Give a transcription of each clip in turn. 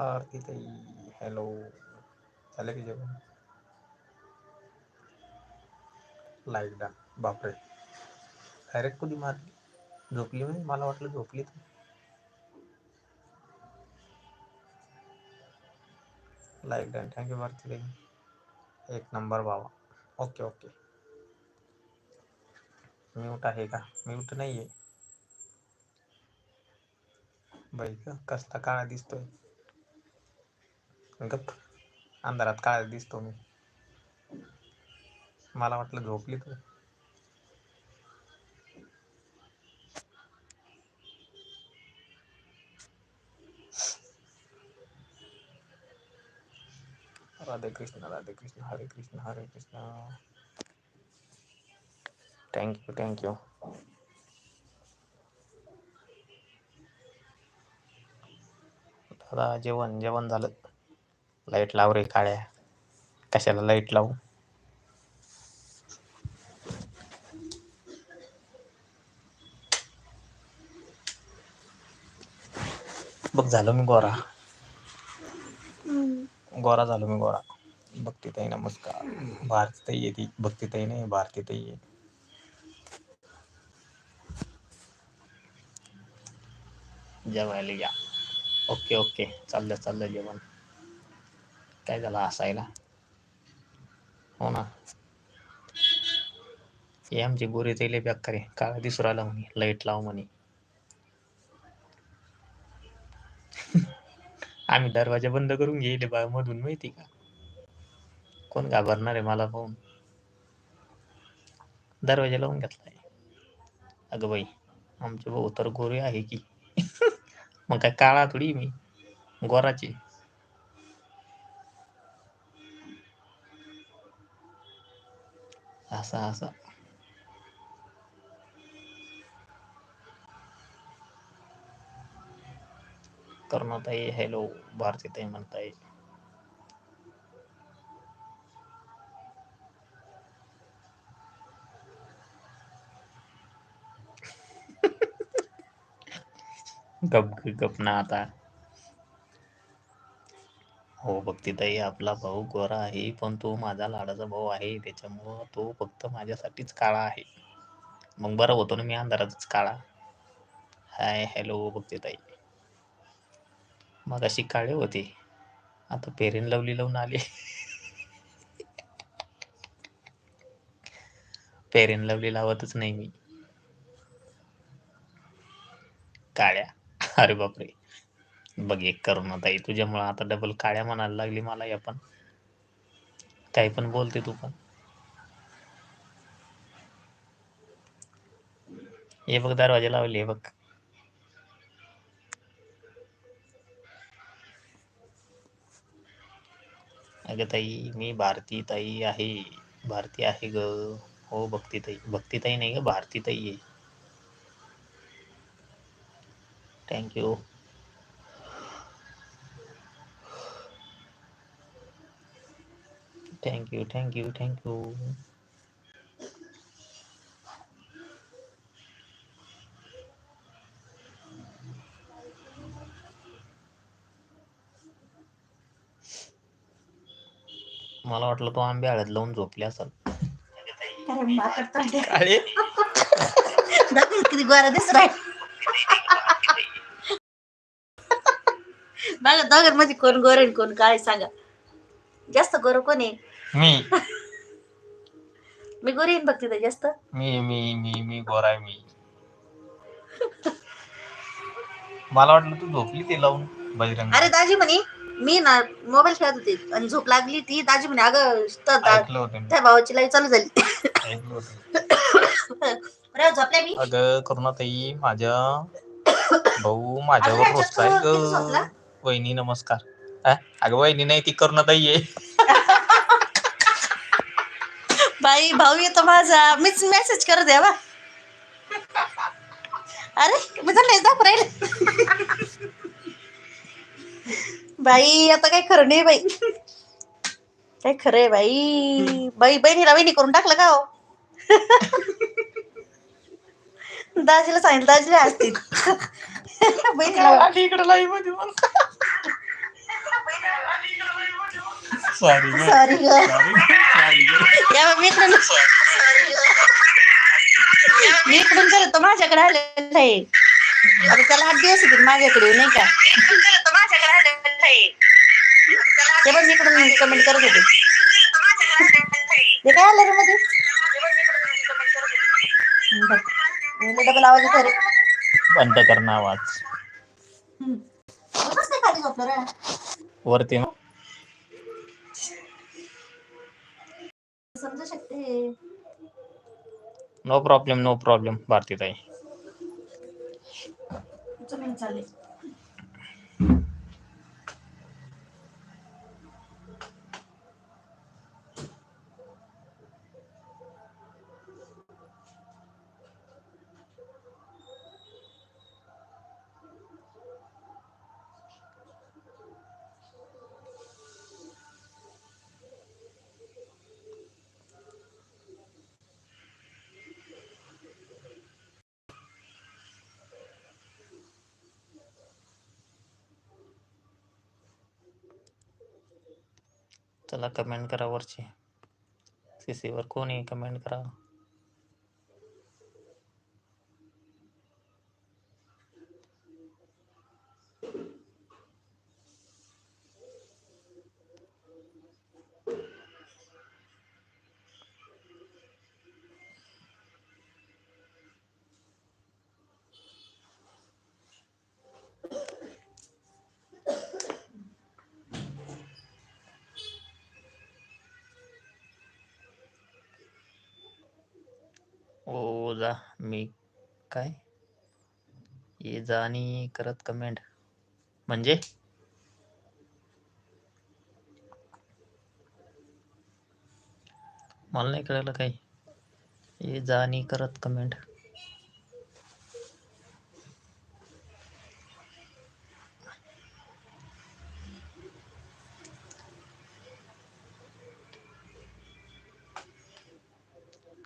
आरती ताई हॅलो झालं की जेवण लाईट डा बापरे। डायरेक्ट कधी मारली झोपली म्हणजे मला वाटलं झोपली तर लाईक डन थँक्यू भारती ताई एक नंबर बाबा। ओके ओके म्यूट आहे का म्यूट नाही आहे बाई कसला काळा दिसतोय गप. अंधारात काळ दिसतो मी. मला वाटलं झोपली तू राधे कृष्ण राधे कृष्ण हरे कृष्ण हरे कृष्ण. थँक्यू थँक्यू दादा जेवण जेवण झालं. लाइट लाव रे काळ्या. कशाला लाइट लावू? बघ झालो मी गोरा. गोरा झालो मी गोरा. भक्ती ताई नमस्कार. भारती ताई आहे ती. भक्ती ताई नाही भारती ताई आहे जेवायला या. Okay okay. चाललं चाललं जेवण. काय झाला असायला हो ना. हे आमचे गोरी तेले बेकारी काळा दिसू राहिला म्हणे लाइट लाव म्हणे. आम्ही दरवाजा बंद करून घेईले बा मधून माहिती का? कोण घाबरणार आहे मला पाहून? दरवाजा लावून घेतलाय. अगं बाई आमचे भाऊ तर गोरे आहे की. मग काय काळा थोडी मी. गोराची. असा असा. करुणाताई हॅलो भारतीताई म्हणताय. गप गप ना आता. हो भक्तीताई आपला भाऊ गोरा आहे पण तो माझा लाडाचा भाऊ आहे. त्याच्यामुळं तो फक्त माझ्यासाठीच काळा आहे. मग बरं होतो ना मी अंधारातच काळा. हाय हॅलो भक्तीताई मग अशी काळे होते. आता पेरेन लवली लावून आले. पेरेन लवली लावतच नाही मी. काळ्या. अरे बापरे. बघ, एक करून ताई, तुझ्यामुळं आता डबल काळ्या म्हणायला लागली मला या बोलते तू हे बघ, दरवाज़ा लावले, हे बघ. अगं ताई, मी भारती ताई आहे. भारती आहे ग. हो, भक्ती ताई. भक्ती ताई नाही ग, भारती ताई आहे. थँक्यू थँक्यू थँक्यू थँक्यू मला वाटलं तो आंबे हळद लावून झोपले असेल. काळे. किती गोरा बघा दोघां मध्ये कोण गोर कोण काळे सांगा. जास्त गोर कोण आहे? मी. मी गोरी येईन बघ तिथं जास्त. मी मी मी मी गोरा आहे मी. मला वाटलं तू झोपली ते लावून बजरंग. अरे दाजी म्हणे मी ना मोबाईल खेळत होते आणि झोप लागली ती. दाजी म्हणे अगं तर दा- ऐकलं होतं मी. त्या भावाची लाईव्ह चालू झाली. ऐकलं होतं. बरं झोपल्या मी? अगं करुणाताई माझ्या भाऊ माझ्यावर अगं, याच्यात? ग वहिनी नमस्कार. हा? अगं वहिनी नाही ती करुणाताई आहे. बाई भाऊ येतो माझा. मीच मेसेज करत आहे बा अरे मी तर दाखव राहील. बाई आता काय खरं नाही बाई. काय खरं आहे बाई. बाई बहिणीला बहिणी करून टाकलं का हो? दाजीला सांगितलं दाजीला असतील. बहिणीला इकडे लाईव्हमध्ये सॉरी मी इकडून मी इकडून माझ्याकडे आलेला आहे. आता त्याला आठ दिवस होतील माझ्याकडे नाही का? ते पण मी इकडून कमेंट करत होते. ते काय आलं रे मध्ये? डबल आवाज येतो रे. बंद कर ना आवाज. वरती ना. समजू शकते. No problem no problem Bharti ताई चालली चला कमेंट करा वरची. सी सीवर कोणी कमेंट करा. जा मी काय? ये जा आणि करत कमेंट म्हणजे? मला नाही कळलं काही. ये जा आणि करत कमेंट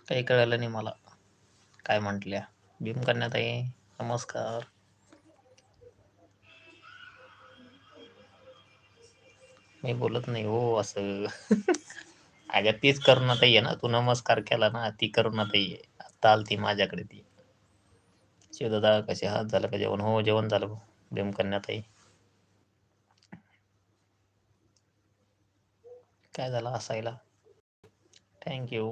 काही कळलं नाही मला. काय म्हटल्या? भीम करण्यात आहे नमस्कार. मी बोलत नाही हो असं. अगं तीच करुणात आहे ना तू नमस्कार केला ना ती करुणात आहे. आता आलती माझ्याकडे ती. शिवदादा कसे हात झालं का जेवण? हो जेवण झालं भाऊ. भीम करण्यात काय झालं? असायला थँक्यू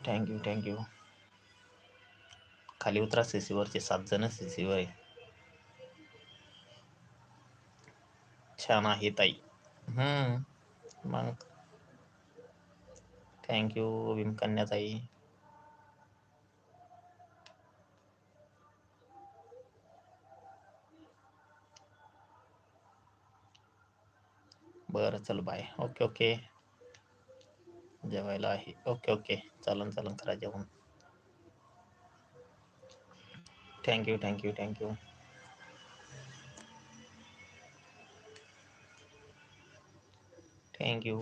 थँक्यू थँक्यू खाली उतरा सी वरचे सात जण सी वर आहे छान आहे ताई. हम्म. मग. थँक्यू विमकन्या ताई. बरं चल बाय ओके ओके जेवायला आहे. Okay okay. चालन चालन करा जेवण. थँक्यू थँक्यू थँक्यू थँक्यू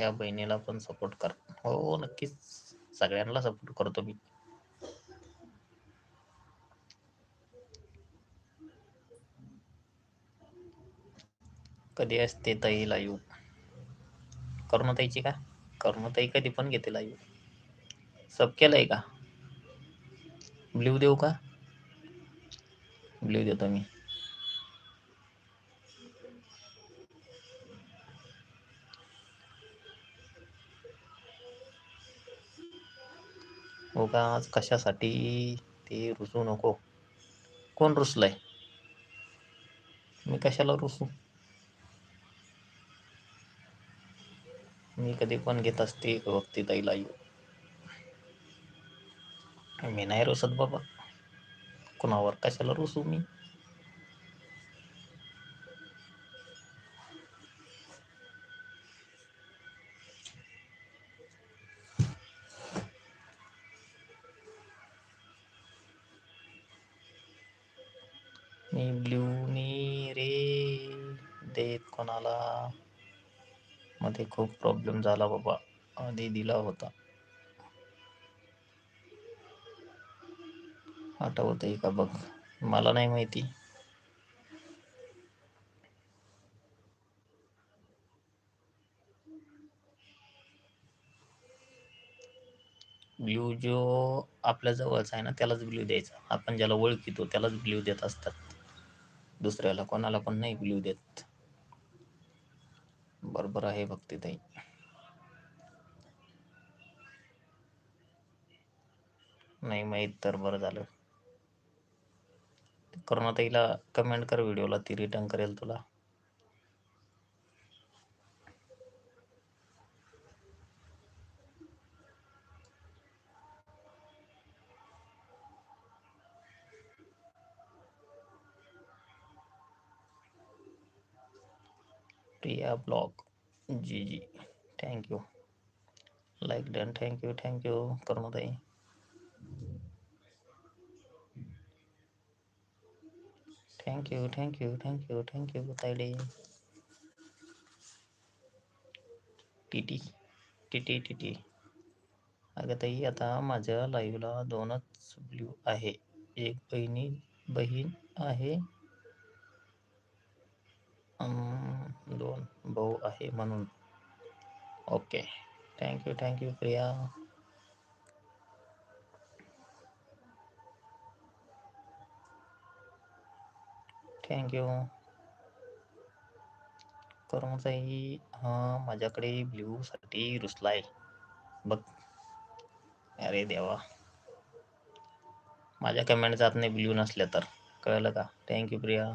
या बहिणीला पण सपोर्ट कर. हो, हो नक्कीच. सगळ्यांना सपोर्ट करतो मी. कधी असते ताई लाईव्ह करुणाताईची का? करुणाताई कधी पण घेते लाईव्ह सब केलंय का? ब्ल्यू देऊ का? ब्ल्यू देतो मी. हो उगाच आज कशासाठी ते रुसू नको. कोण रुसलंय? मी कशाला रुसू? मी कधी पण घेत असते भक्ती ताईला येऊ मी नाही रुसत बाबा. कुणावर कशाला रुसू मी? मध्ये खूप प्रॉब्लेम झाला बाबा. आधी दिला होता. आठवत आहे का बघ? मला नाही माहिती. ब्ल्यू जो आपल्या जवळचा आहे ना त्यालाच ब्ल्यू द्यायचा. आपण ज्याला ओळखितो त्यालाच ब्ल्यू देत असतात. दुसऱ्याला कोणाला पण नाही ब्ल्यू देत. बरोबर आहे भक्ती ताई नाही माहीत तर बरं झालं. करुणाताईला कमेंट कर व्हिडिओला ती रिटर्न करेल तुला. Priya blog. G G. Thank you like done thank you thank you Karunatai thank you thank you thank you thank you Tayade TT टीटी टीटी अगं ताई आता माझ्या लाईव्हला दोनच ब्ल्यू आहे. एक बहिणी बहीण आहे. अं, दोन भाऊ आहे म्हणून. Okay. Thank you thank you Priya. Thank you कर्मचारी हा माझ्याकडे ब्ल्यू साठी रुसलाय. बघ. अरे देवा. माझ्या कमेंट जात नाही ब्ल्यू नसल्या तर. कळलं का? Thank you Priya.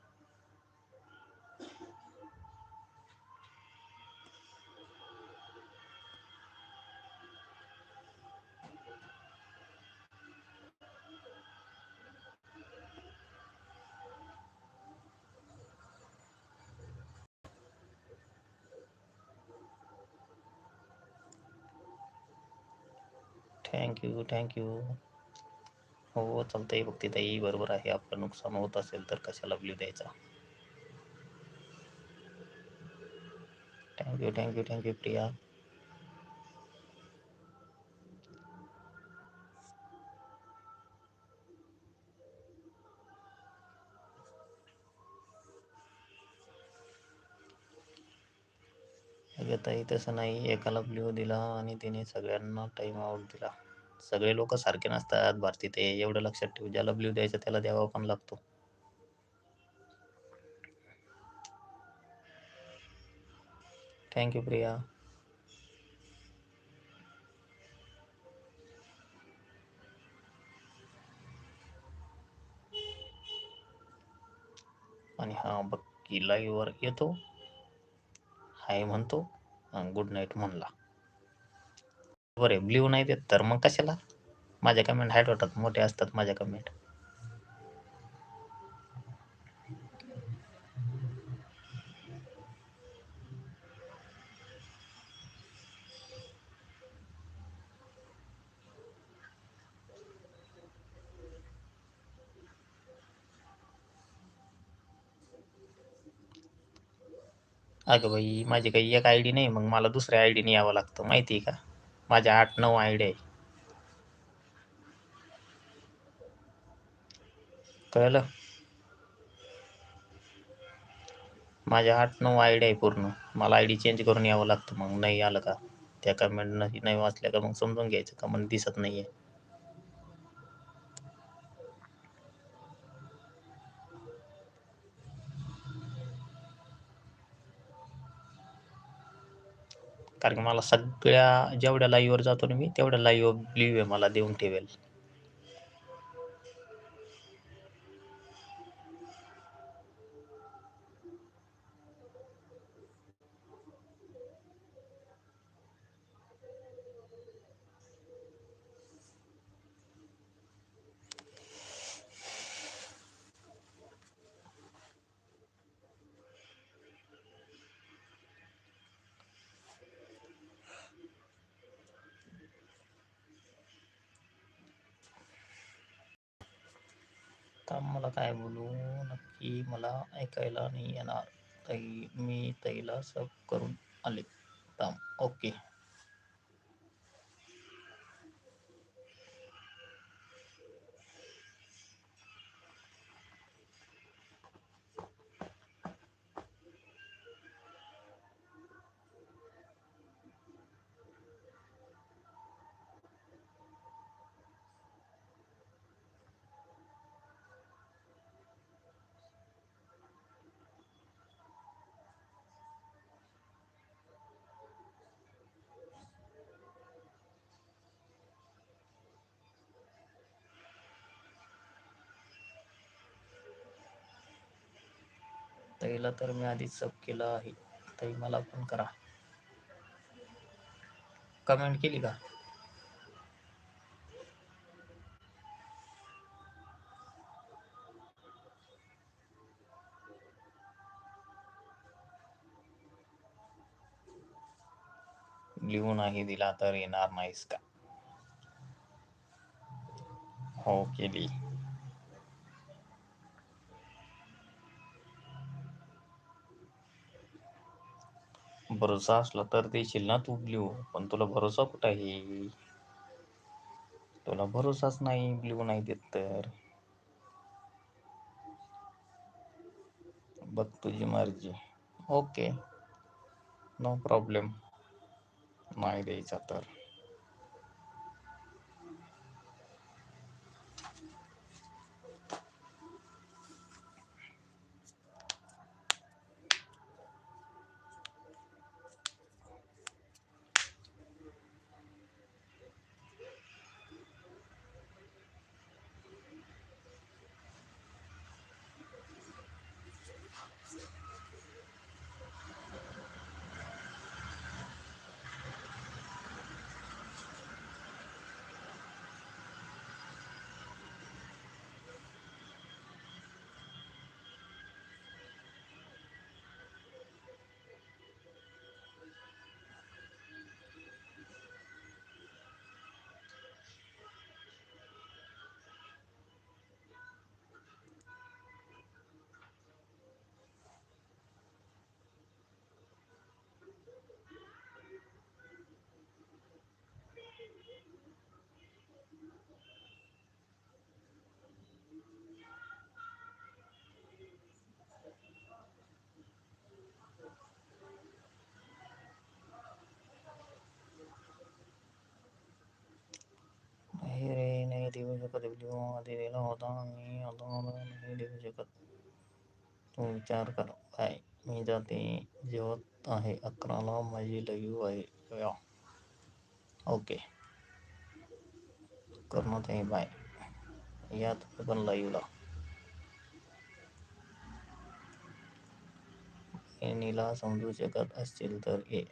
Thank you thank you हो चालतंय. बघते ताई e बरोबर आहे. आपलं नुकसान होत असेल तर कशाला ब्ल्यू द्यायचा? Thank you thank you thank you Priya. अगं ताई तसं नाही. एकाला ब्ल्यू दिला आणि तिने सगळ्यांना टाईम आउट दिला. सगळे लोक सारखे नसतात भारती ते. एवढं लक्षात ठेव. ज्याला ब्ल्यू द्यायचा त्याला द्यावा पण लागतो. Thank you Priya. आणि हा बघ की लाईव्हवर येतो. हाय म्हणतो. गुड नाईट म्हणला. बरे ब्ल्यू नाही देत तर मग कशाला? माझ्या कमेंट हाईट होतात मोठे असतात माझ्या कमेंट अगं बाई माझी काही एक आय डी नाही मग मला दुसऱ्या आय डीने यावं लागतं माहिती आहे का? माझ्या आठ नऊ आय डी आहे. कळलं? माझ्या आठ नऊ आय डी आहे पूर्ण. मला आय डी चेंज करून यावं लागतं मग नाही आलं का? त्या कमेंट नाही वाचल्या का मग समजून घ्यायचं का? मला दिसत आहे कारण की मला सगळ्या जेवढ्या लाईव्हवर जातो ना मी तेवढ्या लाईव्ह ब्ल्यू आहे मला देऊन ठेवेल. आता मला काय बोलू? नक्की मला ऐकायला नाही येणार. ताई मी ताईला सब करून आले. थांब. ओके. ताईला तर मी आधीच सब केलं आहे. ताई मला पण करा. कमेंट केली का? लिहू नाही दिला तर येणार नाहीस का? हो केली. भरोसा असला तर देशील ना तू ब्ल्यू पण तुला भरोसा कुठं आहे? तुला भरोसाच नाही ब्ल्यू नाही देत तर. बघ तुझी मर्जी. ओके. No problem. नाही द्यायचा तर. नाही रे नाही देऊ शकत लिहू आधी दिला होता मी आता नाही देऊ शकत तू विचार कर बाय मी जाते जेवत आहे अकराला माझी लाईव्ह आहे ओके करणार आहे बाय या तुम्ही पण लाईव्हला बहिणीला समजू शकत असतील तर ये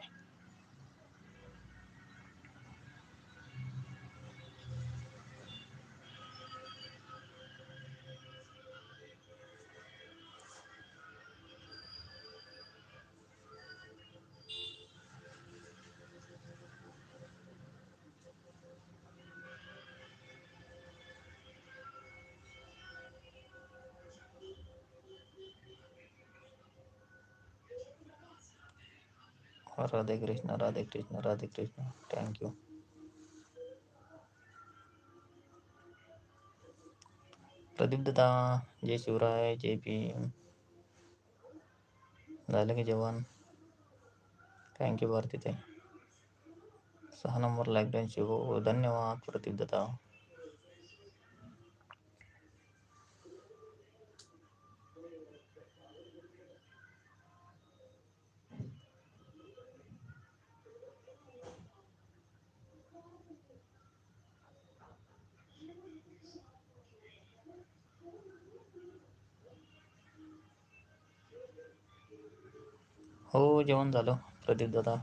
राधे कृष्ण राधे कृष्ण राधे कृष्ण। थैंक यू प्रदीप दादा, जय शिवराय, जय भीम। झालं की जेवण थँक्यू भारती ताई। सहा नंबर लाईक शिव धन्यवाद प्रदीप दादा। हो जेवण झालं. प्रदीप दादा.